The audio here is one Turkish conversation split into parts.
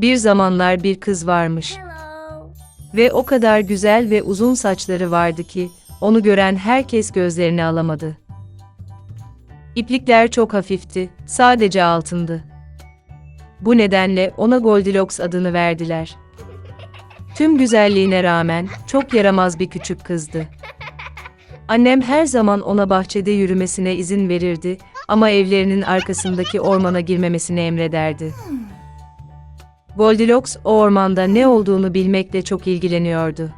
Bir zamanlar bir kız varmış ve o kadar güzel ve uzun saçları vardı ki onu gören herkes gözlerini alamadı. İplikler çok hafifti, sadece altındı. Bu nedenle ona Goldilocks adını verdiler. Tüm güzelliğine rağmen çok yaramaz bir küçük kızdı. Annem her zaman ona bahçede yürümesine izin verirdi ama evlerinin arkasındaki ormana girmemesini emrederdi. Goldilocks o ormanda ne olduğunu bilmekle çok ilgileniyordu.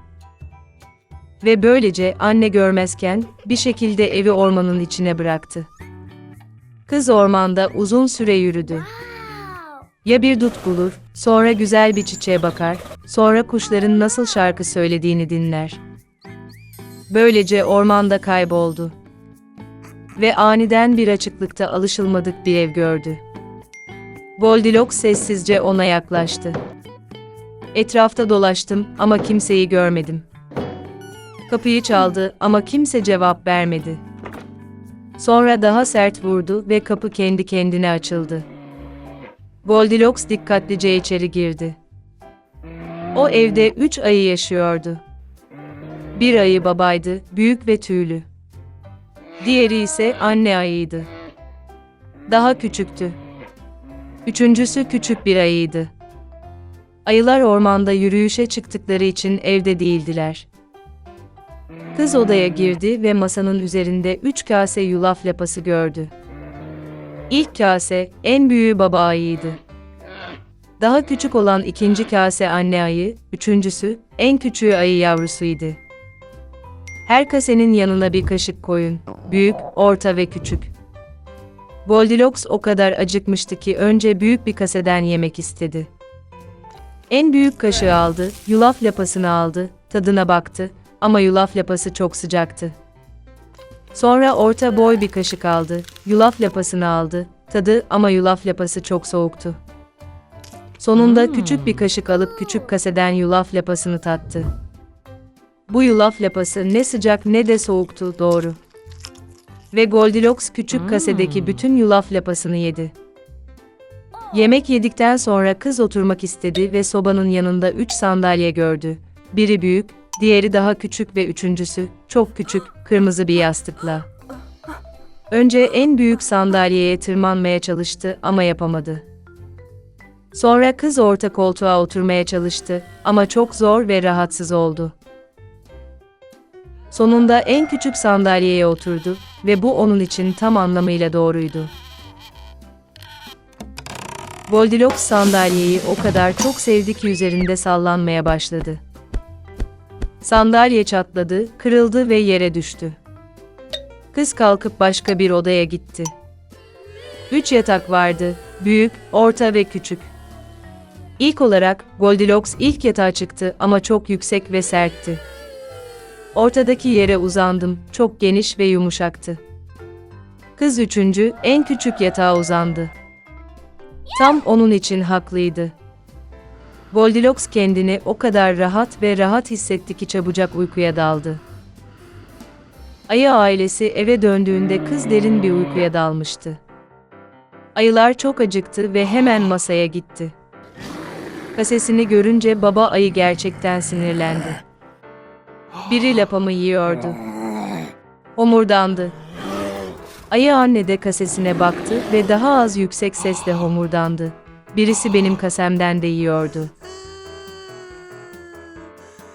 Ve böylece anne görmezken bir şekilde evi ormanın içine bıraktı. Kız ormanda uzun süre yürüdü. Ya bir dut bulur, sonra güzel bir çiçeğe bakar, sonra kuşların nasıl şarkı söylediğini dinler. Böylece ormanda kayboldu. Ve aniden bir açıklıkta alışılmadık bir ev gördü. Goldilocks sessizce ona yaklaştı. Etrafta dolaştım ama kimseyi görmedim. Kapıyı çaldı ama kimse cevap vermedi. Sonra daha sert vurdu ve kapı kendi kendine açıldı. Goldilocks dikkatlice içeri girdi. O evde üç ayı yaşıyordu. Bir ayı babaydı, büyük ve tüylü. Diğeri ise anne ayıydı. Daha küçüktü. Üçüncüsü küçük bir ayıydı. Ayılar ormanda yürüyüşe çıktıkları için evde değildiler. Kız odaya girdi ve masanın üzerinde üç kase yulaf lapası gördü. İlk kase, en büyüğü baba ayıydı. Daha küçük olan ikinci kase anne ayı, üçüncüsü, en küçüğü ayı yavrusuydu. Her kasenin yanına bir kaşık koyun, büyük, orta ve küçük. Goldilocks o kadar acıkmıştı ki önce büyük bir kaseden yemek istedi. En büyük kaşığı aldı, yulaf lapasını aldı, tadına baktı ama yulaf lapası çok sıcaktı. Sonra orta boy bir kaşık aldı, yulaf lapasını aldı, tadı ama yulaf lapası çok soğuktu. Sonunda küçük bir kaşık alıp küçük kaseden yulaf lapasını tattı. Bu yulaf lapası ne sıcak ne de soğuktu, doğru. Ve Goldilocks küçük kasedeki bütün yulaf lapasını yedi. Yemek yedikten sonra kız oturmak istedi ve sobanın yanında üç sandalye gördü. Biri büyük, diğeri daha küçük ve üçüncüsü, çok küçük, kırmızı bir yastıkla. Önce en büyük sandalyeye tırmanmaya çalıştı ama yapamadı. Sonra kız orta koltuğa oturmaya çalıştı ama çok zor ve rahatsız oldu. Sonunda en küçük sandalyeye oturdu ve bu onun için tam anlamıyla doğruydu. Goldilocks sandalyeyi o kadar çok sevdi ki üzerinde sallanmaya başladı. Sandalye çatladı, kırıldı ve yere düştü. Kız kalkıp başka bir odaya gitti. Üç yatak vardı, büyük, orta ve küçük. İlk olarak Goldilocks ilk yatağa çıktı ama çok yüksek ve sertti. Ortadaki yere uzandım, çok geniş ve yumuşaktı. Kız üçüncü, en küçük yatağa uzandı. Tam onun için haklıydı. Goldilocks kendini o kadar rahat ve rahat hissetti ki çabucak uykuya daldı. Ayı ailesi eve döndüğünde kız derin bir uykuya dalmıştı. Ayılar çok acıktı ve hemen masaya gitti. Kasesini görünce baba ayı gerçekten sinirlendi. Biri lapamı yiyordu. Homurdandı. Ayı anne de kasesine baktı ve daha az yüksek sesle homurdandı. Birisi benim kasemden de yiyordu.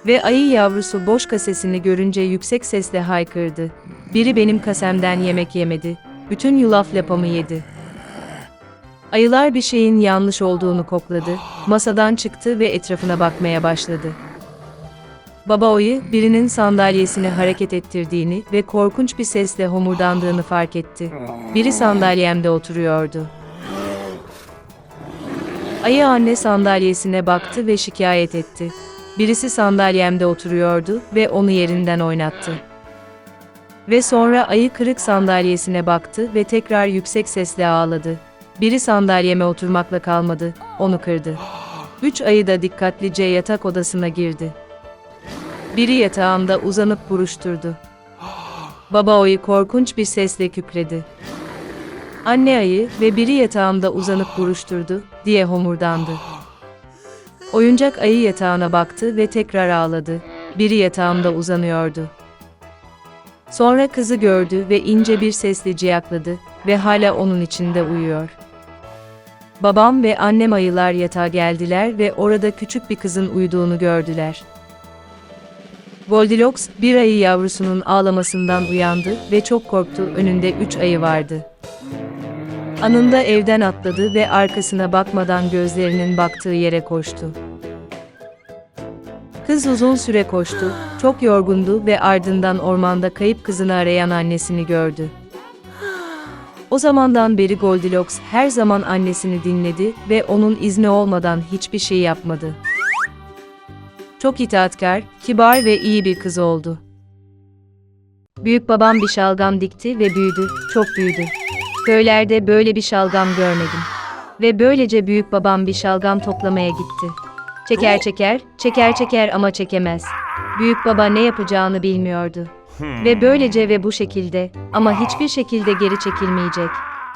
Ve ayı yavrusu boş kasesini görünce yüksek sesle haykırdı. Biri benim kasemden yemek yemedi. Bütün yulaf lapamı yedi. Ayılar bir şeyin yanlış olduğunu kokladı. Masadan çıktı ve etrafına bakmaya başladı. Baba ayı birinin sandalyesini hareket ettirdiğini ve korkunç bir sesle homurdandığını fark etti. Biri sandalyemde oturuyordu. Ayı anne sandalyesine baktı ve şikayet etti. Birisi sandalyemde oturuyordu ve onu yerinden oynattı. Ve sonra ayı kırık sandalyesine baktı ve tekrar yüksek sesle ağladı. Biri sandalyeme oturmakla kalmadı, onu kırdı. Üç ayı da dikkatlice yatak odasına girdi. Biri yatağında uzanıp buruşturdu. Baba ayı korkunç bir sesle kükredi. Anne ayı ve biri yatağımda uzanıp buruşturdu diye homurdandı. Oyuncak ayı yatağına baktı ve tekrar ağladı. Biri yatağımda uzanıyordu. Sonra kızı gördü ve ince bir sesle ciyakladı ve hala onun içinde uyuyor. Babam ve annem ayılar yatağa geldiler ve orada küçük bir kızın uyuduğunu gördüler. Goldilocks bir ayı yavrusunun ağlamasından uyandı ve çok korktu. Önünde üç ayı vardı. Anında evden atladı ve arkasına bakmadan gözlerinin baktığı yere koştu. Kız uzun süre koştu, çok yorgundu ve ardından ormanda kayıp kızını arayan annesini gördü. O zamandan beri Goldilocks her zaman annesini dinledi ve onun izni olmadan hiçbir şey yapmadı. Çok itaatkar, kibar ve iyi bir kız oldu. Büyük babam bir şalgam dikti ve büyüdü, çok büyüdü. Köylerde böyle bir şalgam görmedim. Ve böylece büyük babam bir şalgam toplamaya gitti. Çeker çeker, çeker çeker ama çekemez. Büyük baba ne yapacağını bilmiyordu. Ve böylece ve bu şekilde ama hiçbir şekilde geri çekilmeyecek.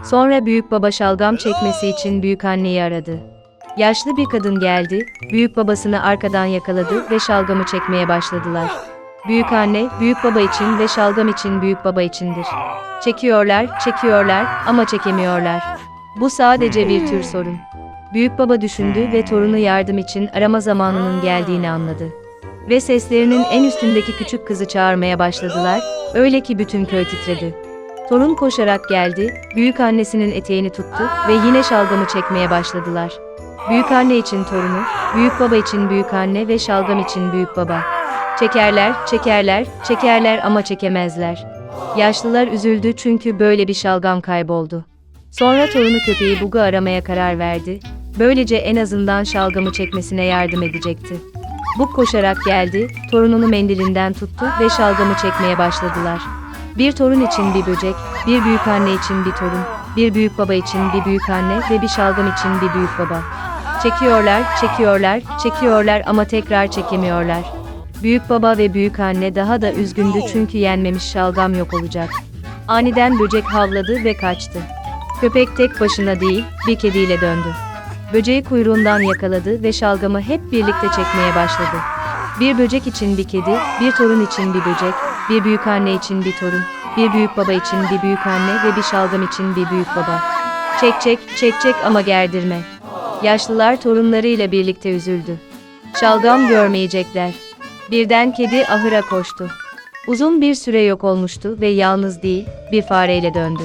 Sonra büyük baba şalgam çekmesi için büyük anneyi aradı. Yaşlı bir kadın geldi, büyük babasını arkadan yakaladı ve şalgamı çekmeye başladılar. Büyük anne, büyük baba için ve şalgam için büyük baba içindir. Çekiyorlar, çekiyorlar ama çekemiyorlar. Bu sadece bir tür sorun. Büyük baba düşündü ve torunu yardım için arama zamanının geldiğini anladı. Ve seslerinin en üstündeki küçük kızı çağırmaya başladılar, öyle ki bütün köy titredi. Torun koşarak geldi, büyük annesinin eteğini tuttu ve yine şalgamı çekmeye başladılar. Büyük anne için torunu, büyük baba için büyük anne ve şalgam için büyük baba. Çekerler, çekerler, çekerler ama çekemezler. Yaşlılar üzüldü çünkü böyle bir şalgam kayboldu. Sonra torunu köpeği Bug'u aramaya karar verdi. Böylece en azından şalgamı çekmesine yardım edecekti. Bug koşarak geldi, torununu mendilinden tuttu ve şalgamı çekmeye başladılar. Bir torun için bir böcek, bir büyük anne için bir torun, bir büyük baba için bir büyük anne ve bir şalgam için bir büyük baba. Çekiyorlar, çekiyorlar, çekiyorlar ama tekrar çekemiyorlar. Büyük baba ve büyük anne daha da üzgündü çünkü yenmemiş şalgam yok olacak. Aniden böcek havladı ve kaçtı. Köpek tek başına değil, bir kediyle döndü. Böceği kuyruğundan yakaladı ve şalgamı hep birlikte çekmeye başladı. Bir böcek için bir kedi, bir torun için bir böcek, bir büyük anne için bir torun, bir büyük baba için bir büyük anne ve bir şalgam için bir büyük baba. Çek çek, çek çek ama gerdirme. Yaşlılar torunlarıyla birlikte üzüldü. Şalgam görmeyecekler. Birden kedi ahıra koştu. Uzun bir süre yok olmuştu ve yalnız değil, bir fareyle döndü.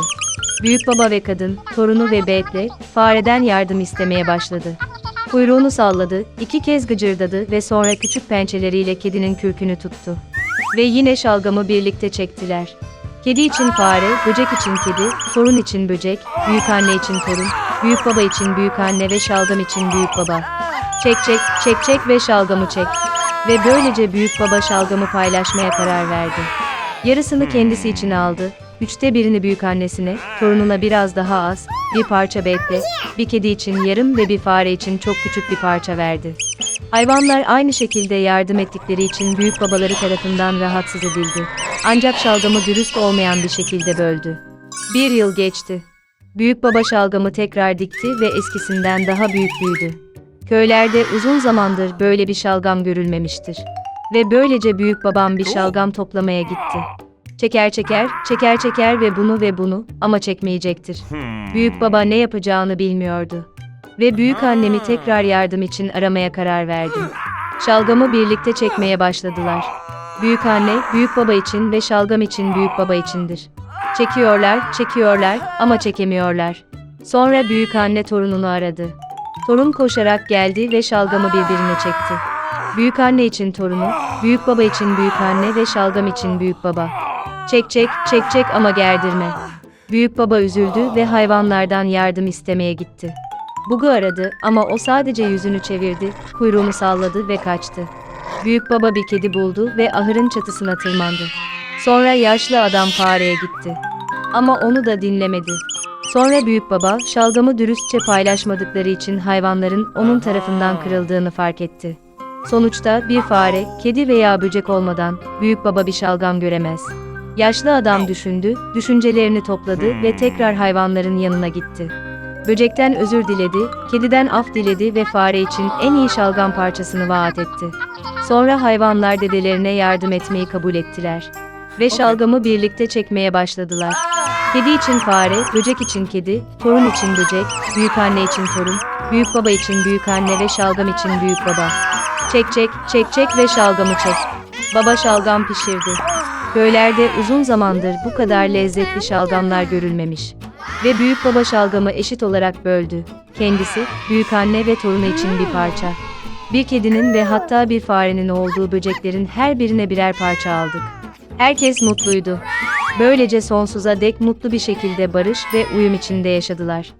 Büyük baba ve kadın, torunu ve Beth'le fareden yardım istemeye başladı. Kuyruğunu salladı, iki kez gıcırdadı ve sonra küçük pençeleriyle kedinin kürkünü tuttu. Ve yine şalgamı birlikte çektiler. Kedi için fare, böcek için kedi, torun için böcek, büyük anne için torun, büyük baba için büyük anne ve şalgam için büyük baba. Çek çek, çek çek ve şalgamı çek. Ve böylece büyük baba şalgamı paylaşmaya karar verdi. Yarısını kendisi için aldı, üçte birini büyük annesine, torununa biraz daha az, bir parça bekle, bir kedi için yarım ve bir fare için çok küçük bir parça verdi. Hayvanlar aynı şekilde yardım ettikleri için büyük babaları tarafından rahatsız edildi. Ancak şalgamı dürüst olmayan bir şekilde böldü. Bir yıl geçti. Büyük baba şalgamı tekrar dikti ve eskisinden daha büyük büyüdü. Köylerde uzun zamandır böyle bir şalgam görülmemiştir. Ve böylece büyük babam bir şalgam toplamaya gitti. Çeker çeker, çeker çeker ve bunu ve bunu ama çekmeyecektir. Büyük baba ne yapacağını bilmiyordu. Ve büyük annemi tekrar yardım için aramaya karar verdi. Şalgamı birlikte çekmeye başladılar. Büyük anne, büyük baba için ve şalgam için büyük baba içindir. Çekiyorlar, çekiyorlar ama çekemiyorlar. Sonra büyük anne torununu aradı. Torun koşarak geldi ve şalgamı birbirine çekti. Büyük anne için torunu, büyük baba için büyük anne ve şalgam için büyük baba. Çek çek, çek çek ama gerdirme. Büyük baba üzüldü ve hayvanlardan yardım istemeye gitti. Bug'u aradı ama o sadece yüzünü çevirdi, kuyruğunu salladı ve kaçtı. Büyük baba bir kedi buldu ve ahırın çatısına tırmandı. Sonra yaşlı adam fareye gitti. Ama onu da dinlemedi. Sonra büyük baba şalgamı dürüstçe paylaşmadıkları için hayvanların onun tarafından kırıldığını fark etti. Sonuçta bir fare, kedi veya böcek olmadan büyük baba bir şalgam göremez. Yaşlı adam düşündü, düşüncelerini topladı ve tekrar hayvanların yanına gitti. Böcekten özür diledi, kediden af diledi ve fare için en iyi şalgam parçasını vaat etti. Sonra hayvanlar dedelerine yardım etmeyi kabul ettiler. Ve şalgamı birlikte çekmeye başladılar. Kedi için fare, böcek için kedi, torun için böcek, büyük anne için torun, büyük baba için büyük anne ve şalgam için büyük baba. Çek çek, çek çek ve şalgamı çek. Baba şalgam pişirdi. Köylerde uzun zamandır bu kadar lezzetli şalgamlar görülmemiş. Ve büyük baba şalgamı eşit olarak böldü. Kendisi, büyük anne ve torunu için bir parça. Bir kedinin ve hatta bir farenin olduğu böceklerin her birine birer parça aldık. Herkes mutluydu. Böylece sonsuza dek mutlu bir şekilde barış ve uyum içinde yaşadılar.